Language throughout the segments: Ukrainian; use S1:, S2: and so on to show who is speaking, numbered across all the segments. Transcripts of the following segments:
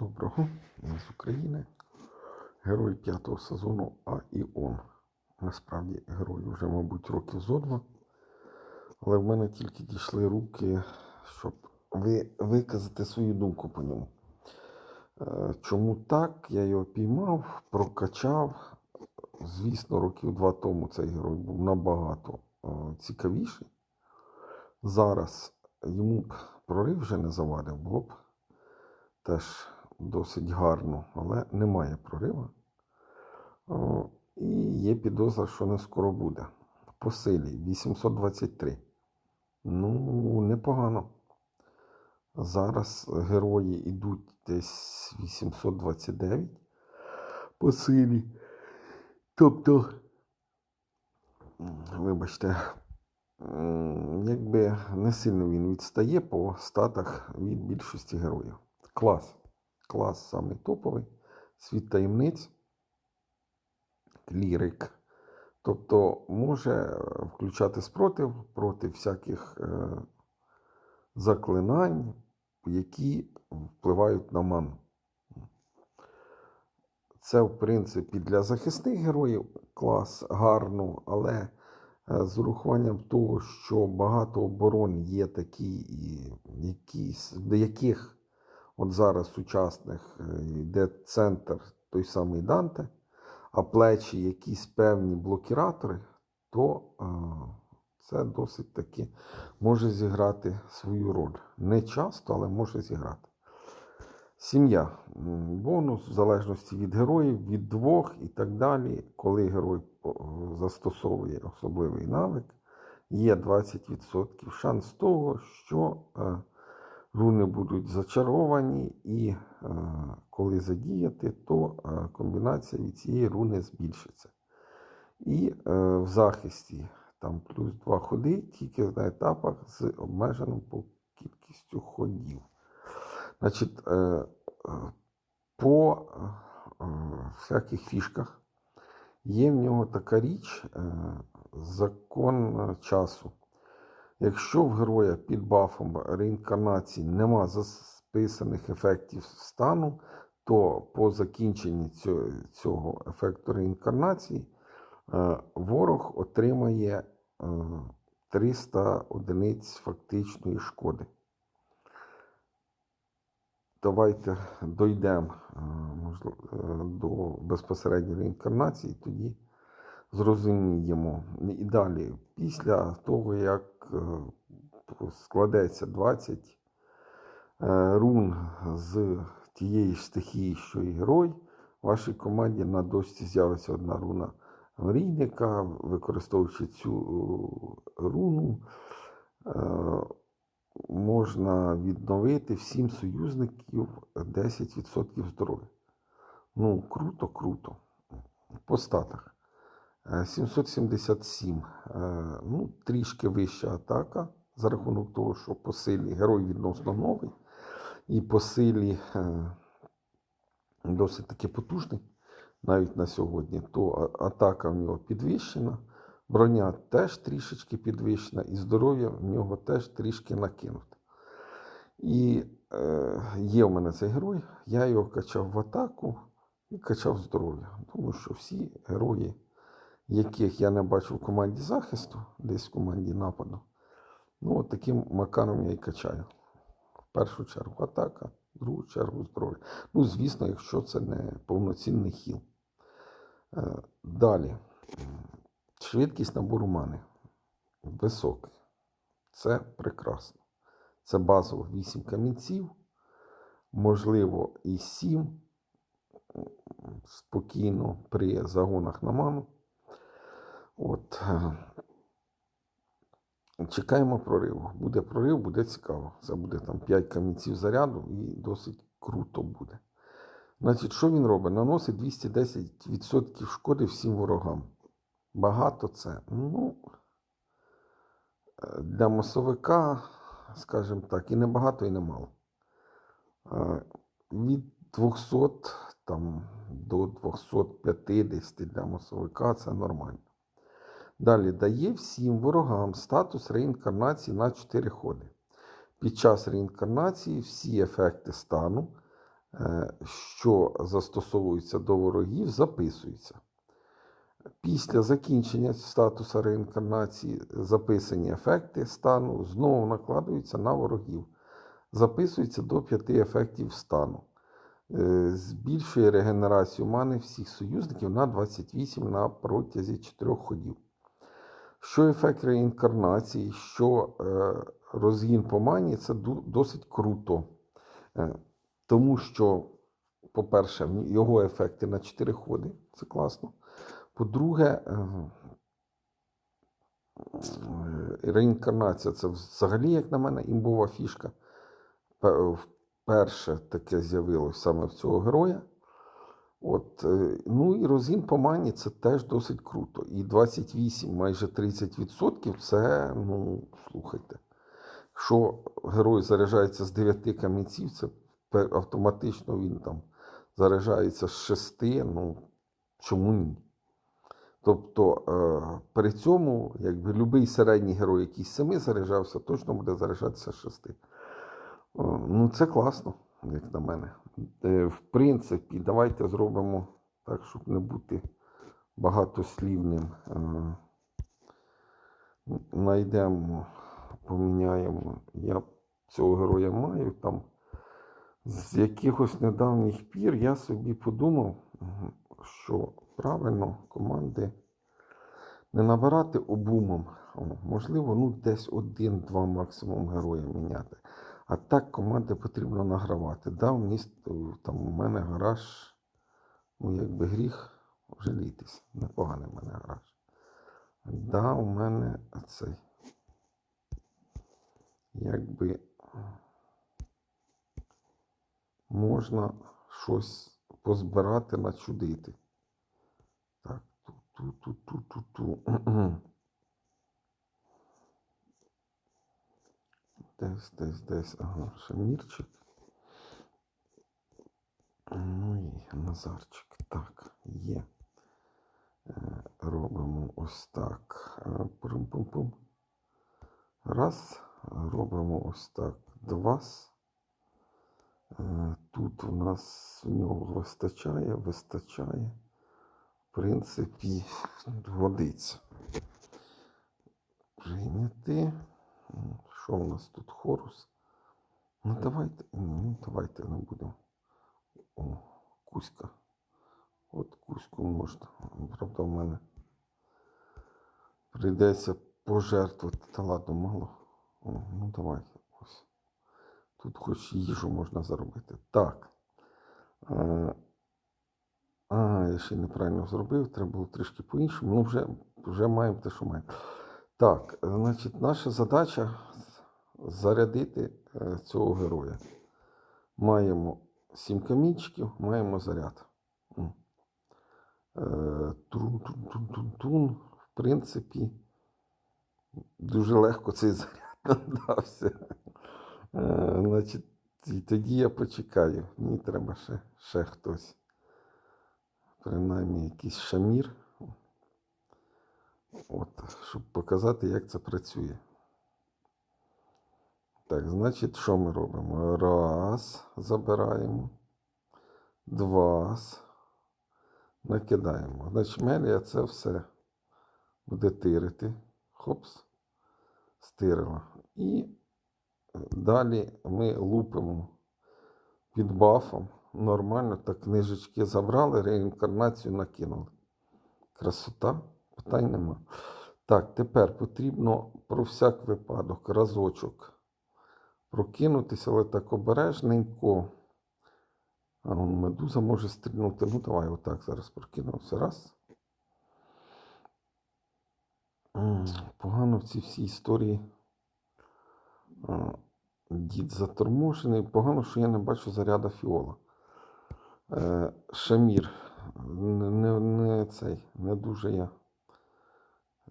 S1: Доброго з України. Герой п'ятого сезону А і Он. Насправді герой вже, мабуть, років зо два. Але в мене тільки дійшли руки, щоб ви, виказати свою думку по ньому. Е, Чому так? Я його піймав, прокачав. Звісно, років два тому цей герой був набагато е, цікавіший. Зараз йому б прорив вже не завадив, було б теж досить гарно, але немає прорива. І є підозра, що не скоро буде. По силі 823. Ну, непогано. Зараз герої йдуть десь 829 по силі. Тобто, вибачте, якби не сильно він відстає по статах від більшості героїв. Клас. Клас самий топовий. Світ таємниць. Лірик. Тобто може е, включати спротив проти всяких е, заклинань, які впливають на ману. Це, в принципі, для захисних героїв клас гарно, але е, з урахуванням того, що багато оборон є такі, які, до яких от зараз сучасних е, йде центр той самий Данте, а плечі якісь певні блокіратори, то е, це досить таки може зіграти свою роль. Не часто, але може зіграти. Сім'я. Бонус в залежності від героїв, від двох і так далі. Коли герой застосовує особливий навик, є 20% шанс того, що е, руни будуть зачаровані, і е, коли задіяти, то е, комбінація від цієї руни збільшиться. І е, в захисті там плюс 2 ходи, тільки на етапах з обмеженим по кількістю ходів. Значить, по всяких фішках є в нього така річ, закон часу. Якщо в героя під бафом реінкарнації нема записаних ефектів стану, то по закінченні цього, ефекту реінкарнації е, ворог отримає е, 300 одиниць фактичної шкоди. Давайте дійдемо е, е, до безпосередньої реінкарнації, тоді зрозуміємо. І далі, після того, як е, складеться 20 е, рун з тієї ж стихії, що і герой, в вашій команді на дошці з'явиться одна руна мрійника, використовуючи цю е, руну. можна відновити всім союзників 10% здоров'я. Ну, круто, круто. По статах. Е, 777. Е, Ну, трішки вища атака за рахунок того, що по силі герой відносно новий. І по силі е, досить таки потужний навіть на сьогодні. То атака в нього підвищена. Броня теж трішечки підвищена, і здоров'я в нього теж трішки накинуте. І е, є в мене цей герой, я його качав в атаку і качав здоров'я. Тому що всі герої, яких я не бачив в команді захисту, десь в команді нападу, ну от таким макаром я і качаю. В першу чергу атака, в другу чергу здоров'я. Ну, звісно, якщо це не повноцінний хіл. Е, далі. Швидкість набору мани високий. Це прекрасно. Це базово 8 камінців, можливо, і 7 спокійно при загонах на ману. От. е, Чекаємо прориву. Буде прорив, буде цікаво. Це буде там 5 камінців заряду і досить круто буде. Значить, що він робить? Наносить 210% шкоди всім ворогам. Багато це. Ну, е, для масовика, скажімо так, і не багато, і не мало. Е, Від 200 там, до 250 для масовика це нормально. Далі дає всім ворогам статус реінкарнації на 4 ходи. Під час реінкарнації всі ефекти стану е, що застосовуються до ворогів, записуються. Після закінчення статуса реінкарнації записані ефекти стану знову накладуються на ворогів. Записується до п'яти ефектів стану. Е, Збільшує регенерацію мани всіх союзників на 28 на протязі 4 ходів. Що ефект реінкарнації, що е, розгін по мані, це досить круто. Е, тому що, по-перше, його ефекти на 4 ходи, це класно. По-друге, е, реінкарнація це взагалі, як на мене, імбова фішка. Вперше таке з'явилось саме в цього героя. От, е, ну і розгін по мані це теж досить круто. І 28, майже 30% це, ну, слухайте. Якщо герой заряджається з 9 камінців, це автоматично він там заряджається з 6, ну чому ні? Тобто е, при цьому, якби будь-який середній герой, який з 7 заряджався, точно буде заряджатися з 6. Ну, це класно, як на мене. Е, В принципі, давайте зробимо так, щоб не бути багатослівним. Е, Найдемо, поміняємо. Я цього героя маю там. З якихось недавніх пір я собі подумав, що правильно команди не набирати обумом. Можливо, ну десь один-два максимум героя міняти. А так команди потрібно награвати. Да, міст, там у мене гараж, ну якби гріх жалітись. Непоганий в мене гараж. Да, у мене цей. Якби можна щось позбирати, начудити. Так, ту-ту-ту-ту-ту. Десь, десь, десь. Ага, Шамірчик. Ну і Назарчик. Так, є. Е, Робимо ось так. Е, Пум-пум-пум. Раз. Робимо ось так. Два. Е, Тут у нас в нього вистачає, вистачає. В принципі, годиться. Прийняти. Що у нас тут хорус? Ну давайте, ну давайте не будемо. О, кузька. От кузьку можна. Правда, в мене прийдеться пожертвувати. Та ладно, мало. О, ну давайте. Ось. Тут хоч їжу можна заробити. Так. Е, а, я ще неправильно зробив, треба було трішки по-іншому. Ну, вже, вже маємо те, що маємо. Так, значить, наша задача зарядити е, цього героя. Маємо сім камінчиків, маємо заряд. Е, Трун-тун-тун-тун-тун. В принципі, дуже легко цей заряд надався. Е, Значить, і тоді я почекаю. Мені треба ще, ще хтось. Принаймні якийсь шамір. От, щоб показати, як це працює. Так, значить, що ми робимо? Раз, забираємо. Два. Накидаємо. Значить, Мелія це все буде тирити. Хопс. Стирила. І далі ми лупимо під бафом. Нормально, так книжечки забрали, реінкарнацію накинули. Красота, питань нема. Так, тепер потрібно про всяк випадок разочок прокинутися, але так обережненько. А медуза може стрільнути. Ну, давай отак зараз прокинувся. Раз. Погано в цій всій історії. Дід заторможений. Погано, що я не бачу заряда фіола. Е, Шамір. Не, не, не цей, не дуже я.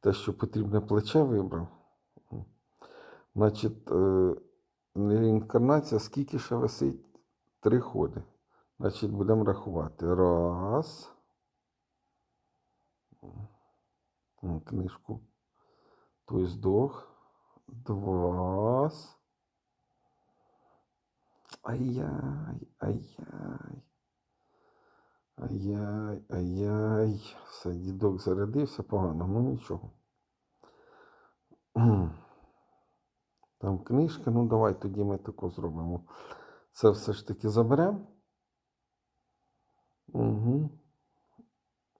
S1: Те, що потрібне плече вибрав. Значить, е, реінкарнація скільки ще висить? Три ходи. Значить, будемо рахувати. Раз. Книжку. Той здох. Два. Ай-яй, ай-яй. Ай-яй, ай-яй. Все, дідок зарядився погано, ну нічого. Там книжка, ну давай тоді ми тако зробимо. Це все ж таки заберемо. Угу.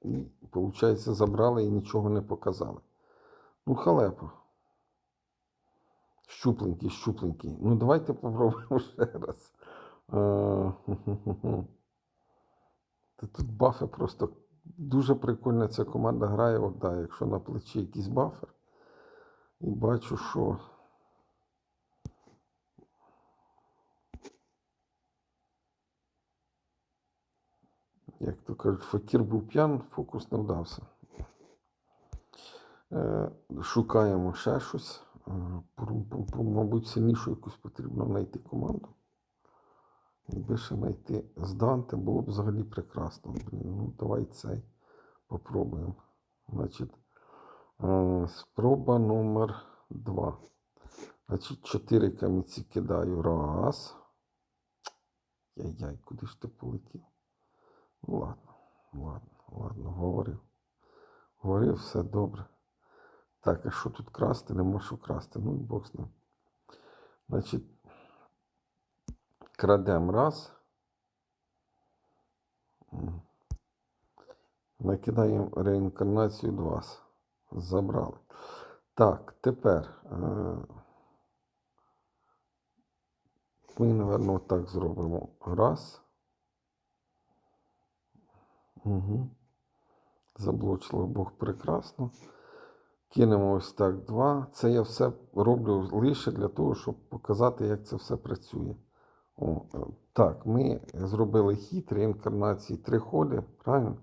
S1: І, виходить, забрали і нічого не показали. Ну, халепа. Щупленький, щупленький. Ну, давайте попробуємо ще раз. Тут бафи просто дуже прикольно ця команда грає. От, да, якщо на плечі якийсь бафер. І бачу, що. Як то кажуть, факір був п'ян, фокус не вдався. Е, шукаємо ще щось. Е, Мабуть, сильнішу якусь потрібно знайти команду. Якби ще знайти з Данте, було б взагалі прекрасно. Ну давай цей попробуємо. Значить, е, спроба номер два. Значить, чотири камінці кидаю. Раз. Яй-яй, куди ж ти полетів? Ладно, ладно, ладно, говорив. Говорив, все добре. Так, а що тут красти? Нема що красти. Ну і Бог з ним. Значить, крадем раз. Накидаємо реінкарнацію два. Забрали. Так, тепер. Е- ми, напевно, так зробимо. Раз. Угу. Заблочили Бог прекрасно. Кинемо ось так два. Це я все роблю лише для того, щоб показати, як це все працює. О, е, так, ми зробили хід реінкарнації три ходи, правильно?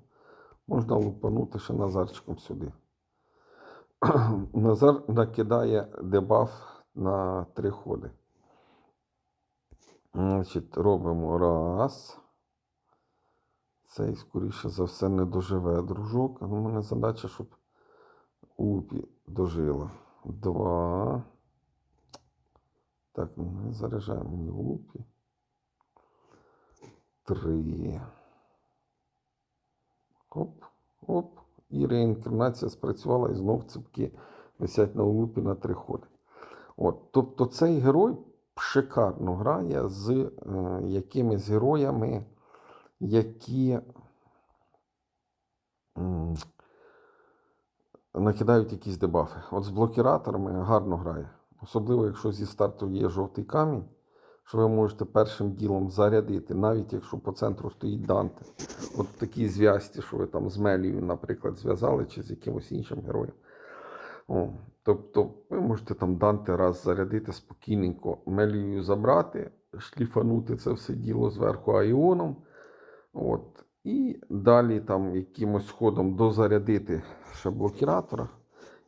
S1: Можна лупанути ще Назарчиком сюди. Назар накидає дебаф на три ходи. Значить, робимо раз. Цей, скоріше за все, не доживе дружок. Ну, у мене задача, щоб Лупі дожила. Два. Так, ну, не заряджаємо мені лупі. Три. Оп, оп. І реінкарнація спрацювала і знов ципки висять на лупі на три ходи. От, тобто цей герой шикарно грає з е, якимись героями, які накидають якісь дебафи. От з блокіраторами гарно грає. Особливо, якщо зі старту є жовтий камінь, що ви можете першим ділом зарядити, навіть якщо по центру стоїть Данте. От в такій зв'язці, що ви там з Мелією, наприклад, зв'язали, чи з якимось іншим героєм. О, тобто ви можете там Данте раз зарядити спокійненько, Мелією забрати, шліфанути це все діло зверху аіоном. От, і далі там якимось ходом дозарядити ще блокіратора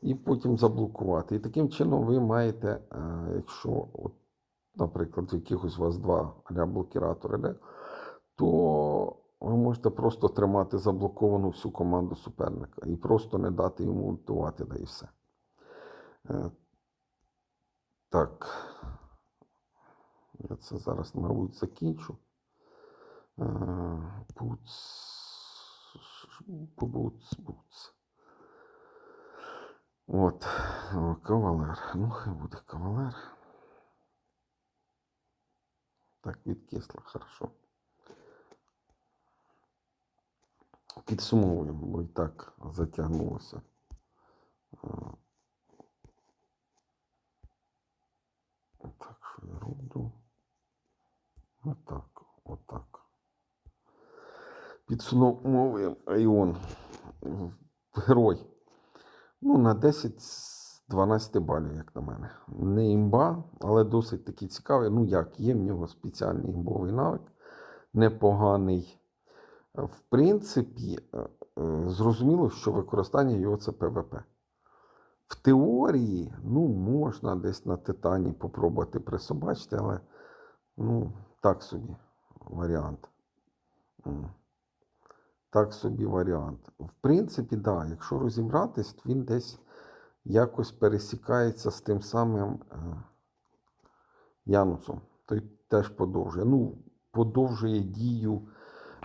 S1: і потім заблокувати. І таким чином ви маєте, е, якщо, от, наприклад, в якихось у вас два блокіратори, то ви можете просто тримати заблоковану всю команду суперника і просто не дати йому ультувати, да і все. Е, Так. Я це зараз, мабуть, закінчу. Е, Буц. Буц, буц. От, о, кавалер. Ну, хай буде кавалер. Так, відкисло, хорошо. Підсумовуємо, бо і так затягнулося. Е, Так, що я роблю? Отак, отак. Підсумовуємо Айон. Герой. Ну, на 10 з 12 балів, як на мене. Не імба, але досить таки цікавий. Ну як, є в нього спеціальний імбовий навик, непоганий. В принципі, е, е, зрозуміло, що використання його це ПВП. В теорії, ну, можна десь на Титані попробувати присобачити, але ну, так собі варіант. Так собі варіант. В принципі, да, якщо розібратись, то він десь якось пересікається з тим самим е, Янусом. Той теж подовжує. Ну, подовжує дію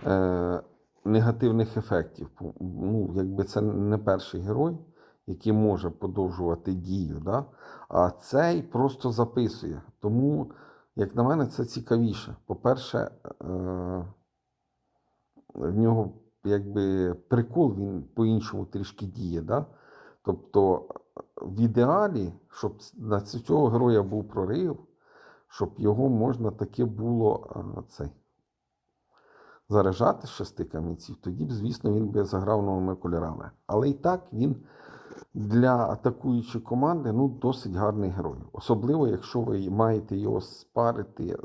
S1: е, негативних ефектів. Ну, якби це не перший герой, який може подовжувати дію. Да? А цей просто записує. Тому, як на мене, це цікавіше. По-перше, е, в нього якби прикол, він по-іншому трішки діє. Да? Тобто, в ідеалі, щоб на цього героя був прорив, щоб його можна таке було цей, заряджати з шести камінців, тоді б, звісно, він би заграв новими кольорами. Але і так він для атакуючої команди ну, досить гарний герой. Особливо, якщо ви маєте його спарити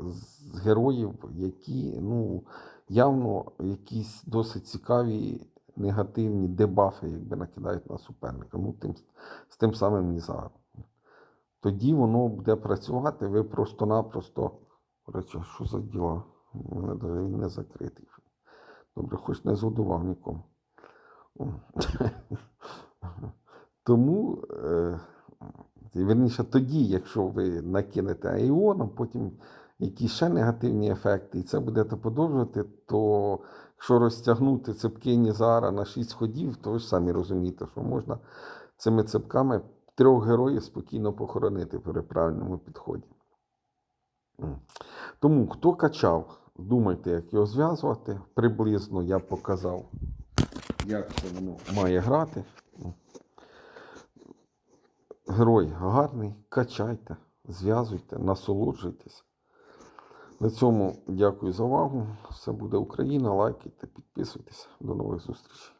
S1: з героїв, які ну, явно якісь досить цікаві негативні дебафи, якби накидають на суперника. Ну, тим, з тим самим Нізаром. Тоді воно буде працювати, ви просто-напросто. Речі, що за діла? У мене навіть він не закритий. Добре, хоч не згодував нікому. Тому, е, верніше, тоді, якщо ви накинете Айоном, потім якісь ще негативні ефекти, і це будете подовжувати, то якщо розтягнути цепки Нізара на 6 ходів, то ви ж самі розумієте, що можна цими цепками трьох героїв спокійно похоронити при правильному підході. Тому, хто качав, думайте, як його зв'язувати. Приблизно я показав, як це воно має грати. Герой гарний, качайте, зв'язуйте, насолоджуйтесь. На цьому дякую за увагу. Все буде Україна. Лайкайте, підписуйтесь. До нових зустрічей.